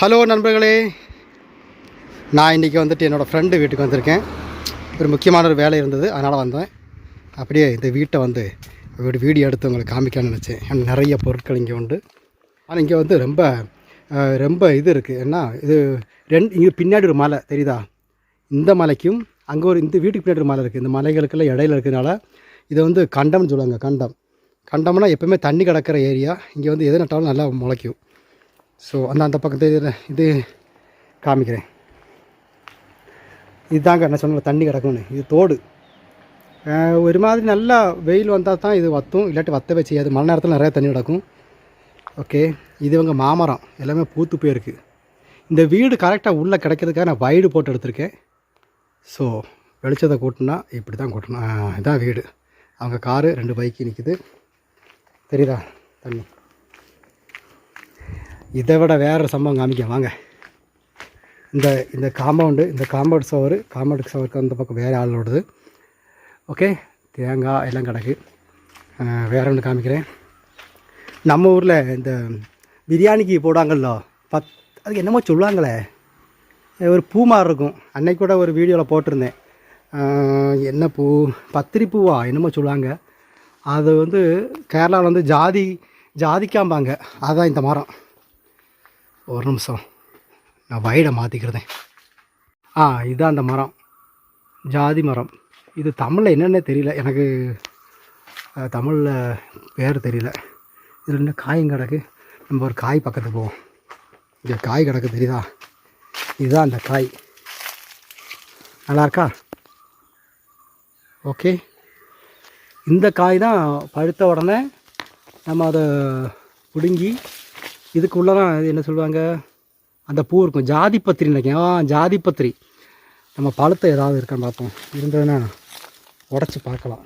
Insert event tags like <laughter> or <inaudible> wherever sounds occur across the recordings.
Hello நண்பர்களே. நான் இன்றைக்கி வந்துட்டு என்னோடய ஃப்ரெண்டு வீட்டுக்கு வந்திருக்கேன். ஒரு முக்கியமான ஒரு வேலை இருந்தது அதனால் வந்தேன். அப்படியே இந்த வீட்டை வந்து ஒரு வீடியோ எடுத்து உங்களுக்கு காமிக்கலாம்னு நினச்சேன். நிறைய பொருட்கள் இங்கே உண்டு. ஆனால் இங்கே வந்து ரொம்ப ரொம்ப இது இருக்குது என்ன இது ரெண்டு இங்கே பின்னாடி ஒரு மலை தெரியுதா? இந்த மலைக்கும் அங்கே ஒரு இந்த வீட்டுக்கு பின்னாடி ஒரு மலை இருக்குது இந்த மலைகளுக்கெல்லாம் இடையில இருக்கிறதுனால இதை வந்து கண்டம்னு சொல்லுவாங்க கண்டம். கண்டம்னா எப்போயுமே தண்ணி கிடக்கிற ஏரியா. இங்கே வந்து எது நட்டாலும் நல்லா முளைக்கும். ஸோ அந்த அந்த பக்கத்து இது காமிக்கிறேன். இதுதாங்க என்ன சொன்ன தண்ணி கிடக்கும்னு. இது தோடு. ஒரு மாதிரி நல்லா வெயில் வந்தால் தான் இது வத்தும். இல்லாட்டி வத்தவே செய்யாது. மழை நேரத்தில் நிறைய தண்ணி கிடக்கும். ஓகே இது இவங்க மாமரம். எல்லாமே பூத்து போயிருக்கு. இந்த வீடு கரெக்டாக உள்ளே கிடைக்கிறதுக்காக நான் வயடு போட்டு எடுத்திருக்கேன். ஸோ வெளிச்சத்தை கூட்டினா இப்படி தான் கூட்டணும் இதான் வீடு. அவங்க காரு ரெண்டு பைக்கு நிற்குது தெரியுதா? தண்ணி. இதை விட வேறு சம்பவம் காமிக்க வாங்க. இந்த இந்த காம்பவுண்டு இந்த காம்பவுண்ட் சவர் காம்பவுண்ட் சவருக்கு அந்த பக்கம் வேறு ஆள் ஓடுது. ஓகே தேங்காய் எல்லாம் கிடக்கு. அஹ் வேற ஒன்று காமிக்கிறேன். நம்ம ஊரில் இந்த பிரியாணிக்கு போடுவாங்கல்ல பத் அதுக்கு என்னமோ சொல்லுவாங்களே. ஒரு பூ மாதிரி இருக்கும். அன்னைக்கு கூட ஒரு வீடியோவில் போட்டிருந்தேன். என்ன பூ? பத்திரி பூவா என்னமோ சொல்லுவாங்க. அது வந்து கேரளாவில் வந்து ஜாதி ஜாதிக்காம்பாங்க. அதுதான் இந்த மரம். ஒரு நிமிஷம். நான் வயடை மாற்றிக்கிறதேன் ஆ இதுதான் அந்த மரம். ஜாதி மரம். இது தமிழில் என்னென்ன தெரியல. எனக்கு தமிழில் பேர் தெரியல. இதில் என்ன காயும் கிடக்கு? நம்ம ஒரு காய் பக்கத்துக்கு போவோம். இங்கே காய் கிடக்கு தெரியுதா? இதுதான் அந்த காய். நல்லாயிருக்கா ஓகே. இந்த காய் தான் பழுத்த உடனே நம்ம அதை பிடுங்கி இதுக்குள்ளே தான் என்ன சொல்லுவாங்க? அந்த பூ இருக்கும். ஜாதிப்பத்திரி நினைக்கேன் ஆ ஜாதிப்பத்திரி. நம்ம பழுத்த ஏதாவது இருக்கான்னு பார்ப்போம். இருந்ததுன்னா உடச்சி பார்க்கலாம்.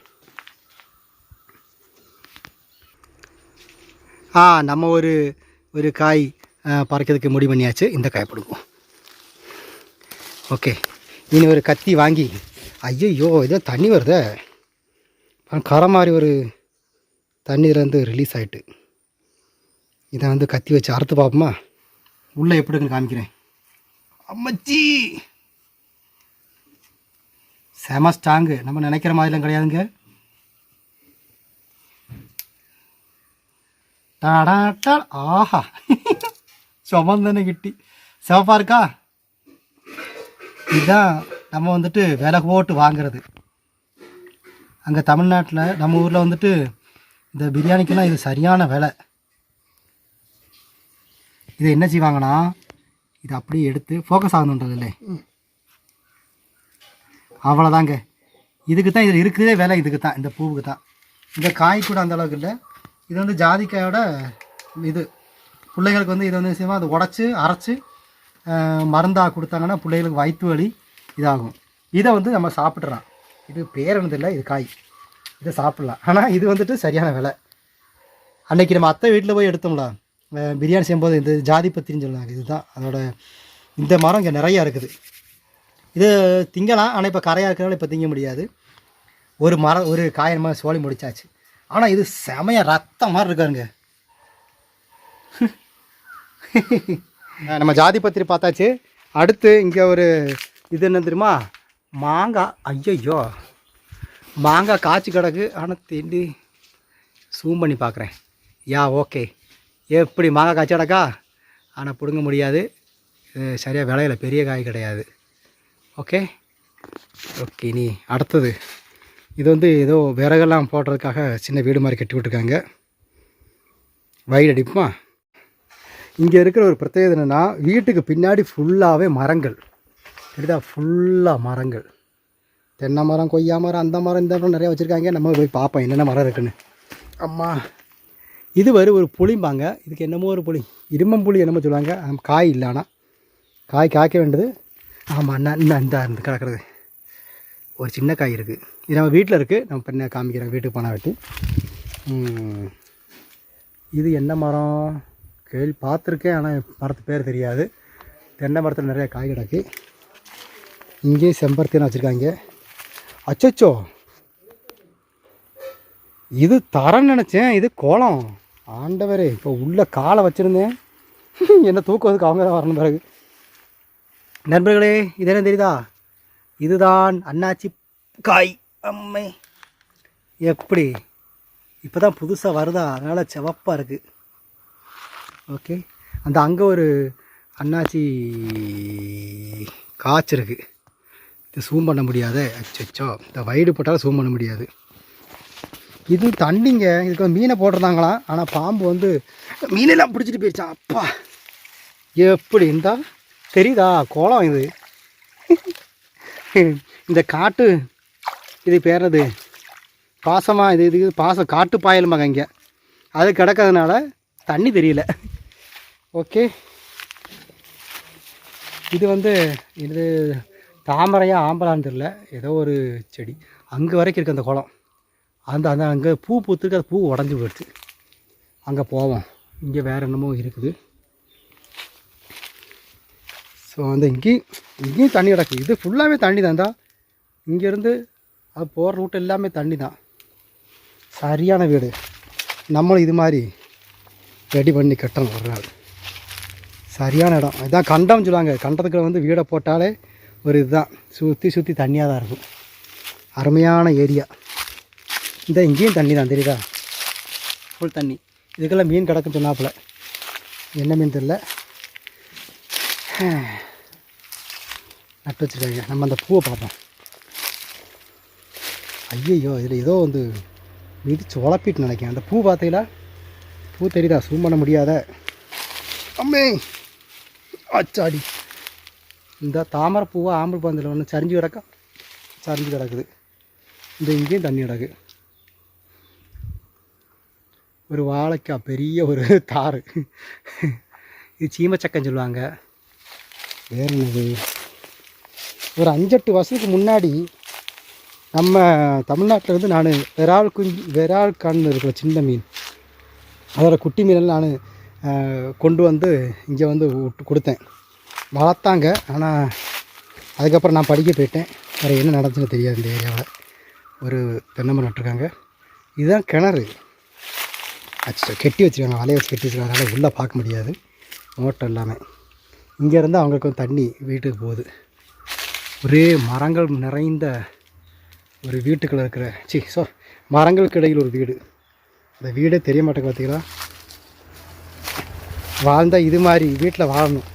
ஆ நம்ம ஒரு ஒரு காய் பறக்கிறதுக்கு முடி முடிவு பண்ணியாச்சு. இந்த காய் பிடுங்குவோம். ஓகே. இனி ஒரு கத்தி வாங்கி ஐயோ இதோ தண்ணி வருதே. ஆ, கரை மாதிரி ஒரு தண்ணீர்லேருந்து ரிலீஸ் ஆகிட்டு இதை வந்து கத்தி வச்சு அறுத்து பார்ப்போமா? உள்ளே எப்படின்னு காமிக்கிறேன். அம்மச்சி! செம ஸ்ட்ராங்கு நம்ம நினைக்கிற மாதிரிலாம் கிடையாதுங்க. டாடா டா ஆஹா. சுமந்தனை கிட்டி. சிவப்பா இருக்கா? இதுதான் நம்ம வந்துட்டு விலை போட்டு வாங்குறது. அங்கே தமிழ்நாட்டில் நம்ம ஊரில் வந்துட்டு இந்த பிரியாணிக்கெல்லாம் இது சரியான விலை. இதை என்ன செய்வாங்கன்னா இதை அப்படியே எடுத்து ஃபோக்கஸ் ஆகணுன்றது இல்லை அவ்வளோதாங்க இதுக்கு தான் இதில் இருக்குதே விலை இதுக்கு தான் இந்த பூவுக்கு தான் இந்த காய் கூட அந்த அளவுக்கு இல்லை. இது வந்து ஜாதிக்காயோட இது. பிள்ளைகளுக்கு வந்து இதை வந்து செய்வோம் அதை உடச்சி அரைச்சி மருந்தாக கொடுத்தாங்கன்னா பிள்ளைகளுக்கு வயிற்று வலி இதாகும். இதை வந்து நம்ம சாப்பிட்றோம் இது பேரனது இல்லை? இது காய். இதை சாப்பிட்லாம். ஆனால் இது வந்துட்டு சரியான விலை. அன்றைக்கி நம்ம அத்தை வீட்டில் போய் எடுத்தோம்ல. பிரியாணி செய்யும்போது இந்த ஜாதி பத்திரின்னு சொல்லுவாங்க. இதுதான். அதோட இந்த மரம் இங்கே நிறையா இருக்குது. இது திங்கலாம். ஆனால் இப்போ கரையாக இருக்கிறனால இப்போ திங்க முடியாது. ஒரு மரம் ஒரு காயமாக சோழி முடிச்சாச்சு. ஆனால் இது செமைய ரத்தம் மாதிரி இருக்காருங்க <laughs> நம்ம ஜாதி பத்திரி பார்த்தாச்சு. அடுத்து இங்கே ஒரு இது என்ன தெரியுமா? மாங்காய் ஐயையோ. மாங்காய் காய்ச்சி கிடக்கு. ஆனால் திண்டி ஜூம் பண்ணி பார்க்குறேன் யா ஓகே. எப்படி மாங்காய் காய்ச்சி கிடக்கா? ஆனால் பிடுங்க முடியாது. சரியாக விளையல. பெரிய காய் கிடையாது. ஓகே. ஓகே நீ அடுத்தது. இது வந்து ஏதோ விறகெல்லாம் போடுறதுக்காக சின்ன வீடு மாதிரி கட்டி விட்டுருக்காங்க. வயிறு அடிப்புமா? இங்கே இருக்கிற ஒரு பிரத்யேகதை என்னென்னா வீட்டுக்கு பின்னாடி ஃபுல்லாகவே மரங்கள். தெரியுதா ஃபுல்லாக மரங்கள். தென்னை மரம் கொய்யா மரம் அந்த மரம் இந்த மரம் நிறையா வச்சுருக்காங்க. நம்ம போய் பார்ப்போம் என்னென்ன மரம் இருக்குன்னு. அம்மா இது வரும் ஒரு புளிம்பாங்க. இதுக்கு என்னமோ ஒரு புளி. இரும்பம்புளி என்னமோ சொல்லுவாங்க. காய் இல்லை ஆனால் காய் காய்க்க வேண்டியது. ஆமாம் அண்ணா இன்னும் இந்த இருந்து கிடக்கிறது. ஒரு சின்ன காய் இருக்குது இது நம்ம வீட்டில் இருக்குது நம்ம பண்ண காமிக்கிறேன் வீட்டுக்கு போனால் வெட்டி. இது என்ன மரம்? கேள்வி பார்த்துருக்கேன் ஆனால் மரத்து பேர் தெரியாது. தென்னை மரத்தில் நிறைய காய் கிடக்கு. இங்கேயும் செம்பருத்தின்னு வச்சுருக்காங்க. அச்சோ இது தரன்னு நினச்சேன். இது கோலம். ஆண்டவரே இப்போ உள்ள காலை வச்சுருந்தேன். <laughs> என்ன தூக்குவதுக்கு அவங்க தான் வரணும் பிறகு. நண்பர்களே இது என்ன தெரியுதா? இதுதான் அண்ணாச்சி காய் அம்மை. எப்படி? இப்போ தான் புதுசாக வருதா? அதனால் செவப்பாக இருக்குது ஓகே. அந்த அங்கே ஒரு அண்ணாச்சி காய்ச்சிருக்கு. இது சூம் பண்ண முடியாதே. அச்சோ இந்த வயிறு போட்டாலும் சூம் பண்ண முடியாது. இது தண்ணிங்க. இதுக்கு வந்து மீனை போட்டிருந்தாங்களாம். ஆனால் பாம்பு வந்து மீனெல்லாம் பிடிச்சிட்டு போயிடுச்சான் அப்பா. எப்படி இருந்தா? தெரியுதா? கோலம் இது. <laughs> இந்த காட்டு இது பேரது பாசமாக இது இது பாசம் காட்டு பாயலுமாங்க இங்கே. அது கிடக்கிறதுனால தண்ணி தெரியல. <laughs> ஓகே இது வந்து இது தாமரையா ஆம்பலான்னு தெரில ஏதோ ஒரு செடி. அங்கே வரைக்கும் இருக்குது அந்த குளம். அந்த அந்த அங்கே பூ பூத்துருக்கு. அது பூ உடஞ்சி போயிடுச்சு. அங்கே போவோம். இங்கே வேறு என்னமோ இருக்குது. ஸோ வந்து இங்கேயும் இங்கேயும் தண்ணி கிடக்கு. இது ஃபுல்லாகவே தண்ணி தான் தான் இங்கேருந்து அது போகிற ரூட் எல்லாமே தண்ணி தான். சரியான வீடு. நம்மளும் இது மாதிரி ரெடி பண்ணி கட்டணும் ஒரு நாள். சரியான இடம். இதான் கண்டம்னு சொல்லுவாங்க. கண்டத்துக்குள்ள வந்து வீடை போட்டாலே ஒரு இதுதான். சுற்றி சுற்றி தண்ணியாக தான் இருக்கும். அருமையான ஏரியா. இந்த இங்கேயும் தண்ணி தான் தெரியுதா? ஃபுல் தண்ணி. இதுக்கெல்லாம் மீன் கிடக்குன்னு சொன்னாப்புல. என்ன மீன் தெரில <sighs> நட்டு வச்சுருக்காங்க. நம்ம அந்த பூவை பார்ப்போம் ஐயையோ இதில் ஏதோ வந்து மிதிச்சு உழப்பிட்டு நினைக்கிறேன். அந்த பூ பார்த்தீங்களா? பூ தெரியுதா? சூம் பண்ண முடியாத. அம்மே! அச்சாடி இந்த தாமரை பூவை ஆம்பல் பந்தில் ஒன்று சரிஞ்சு கிடக்கா. சரிஞ்சு கிடக்குது. இந்த இங்கேயும் தண்ணி கிடக்கு. ஒரு வாழைக்காய் பெரிய ஒரு தாறு. இது சீமச்சக்கன்னு சொல்லுவாங்க. வேறு என்னது? ஒரு அஞ்செட்டு வருஷத்துக்கு முன்னாடி நம்ம தமிழ்நாட்டில் வந்து நான் விரால் குஞ்சு விரால் கண் இருக்கிற சின்ன மீன். அதோட குட்டி மீனெல்லாம் நான் கொண்டு வந்து இங்கே வந்து கொடுத்தேன். வளர்த்தாங்க. ஆனால் அதுக்கப்புறம் நான் படிக்க போயிட்டேன். வேறு என்ன நடந்துச்சுன்னு தெரியாது இந்த ஏரியாவில். ஒரு தென்னம்பரம் நட்டுருக்காங்க. இதுதான் கிணறு. அச்சோ கெட்டி வச்சுருக்காங்க. வலையை வச்சு கெட்டி வச்சுருக்காங்க. அதனால் உள்ளே பார்க்க முடியாது. மோட்டர் எல்லாமே இங்கேருந்து அவங்களுக்கும் தண்ணி வீட்டுக்கு போகுது. ஒரே மரங்கள் நிறைந்த ஒரு வீட்டுக்குள்ளே இருக்கிற சி ஸோ மரங்களுக்கு இடையில் ஒரு வீடு. அந்த வீடே தெரிய மாட்டேங்க பார்த்தீங்களா வாழ்ந்தால் இது மாதிரி வீட்டில் வாழணும்.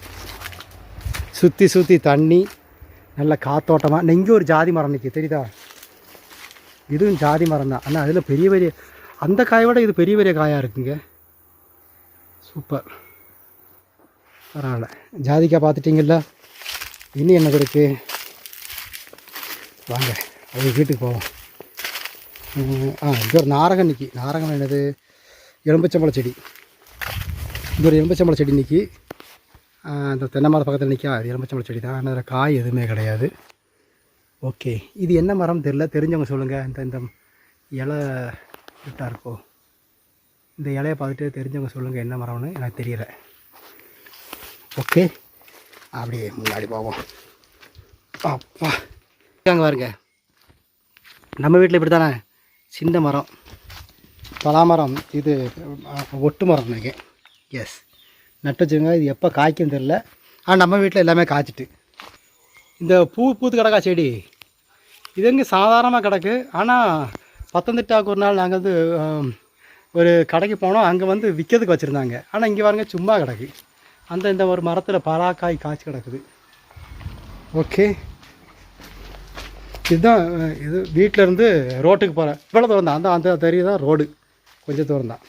சுற்றி சுற்றி தண்ணி நல்ல காத்தோட்டமாக இங்கே ஒரு ஜாதி மரம் நிற்கி தெரியுதா? இதுவும் ஜாதி மரம் தான். ஆனால் அதில் பெரிய பெரிய அந்த காயை விட இது பெரிய பெரிய காயாக இருக்குங்க. சூப்பர் பரவாயில்ல. ஜாதிக்காய் பார்த்துட்டிங்களா இன்னும் என்ன இருக்குது வாங்க அது வீட்டுக்கு போவோம். ஆ இது ஒரு நாரகம் நிற்கி நாரகம் என்னது? எலும்பச்சம்பழ செடி. இது ஒரு எலும்பச்சம்பழ செடி நிற்கி அந்த தென்னை மரம் பக்கத்தில் நிற்கா அது எலும்பச்சம்பழ செடி தான். ஆனால் அதில் காய் எதுவுமே கிடையாது. ஓகே. இது என்ன மரம் தெரில தெரிஞ்சவங்க சொல்லுங்கள் இந்த இந்த இலை கிட்டா இருக்கோ? இந்த இலையை பார்த்துட்டு தெரிஞ்சவங்க சொல்லுங்கள் என்ன மரம்னு. எனக்கு தெரியல. ஓகே. அப்படியே முன்னாடி போவோம். அப்பா. அங்கே பாருங்க. நம்ம வீட்டில் இப்படி தானே சின்ன மரம். பலாமரம் இது ஒட்டு மரம் நினைக்கிறேன். எஸ் நட்டு வச்சுருங்க இது எப்போ காய்க்கும் தெரில ஆனால் நம்ம வீட்டில் எல்லாமே காய்ச்சிட்டு. இந்த பூ பூத்து கிடக்கா செடி? இது எங்கே சாதாரணமாக கிடக்கு. ஆனால் பத்தனந்திட்டாவுக்கு ஒரு நாள் நாங்கள் வந்து ஒரு கடைக்கு போனோம். அங்கே வந்து விற்கிறதுக்கு வச்சுருந்தாங்க. ஆனால் இங்கே பாருங்க சும்மா கிடக்கு. அந்த இந்த ஒரு மரத்தில் பராக்காய் காய்ச்சி கிடக்குது. ஓகே. இதுதான் இது வீட்டில் இருந்து ரோட்டுக்கு போகிறேன் இவ்வளோ தூரம் தான். அந்த அந்த தெரியுதான் ரோடு. கொஞ்சம் தூரம் தான்.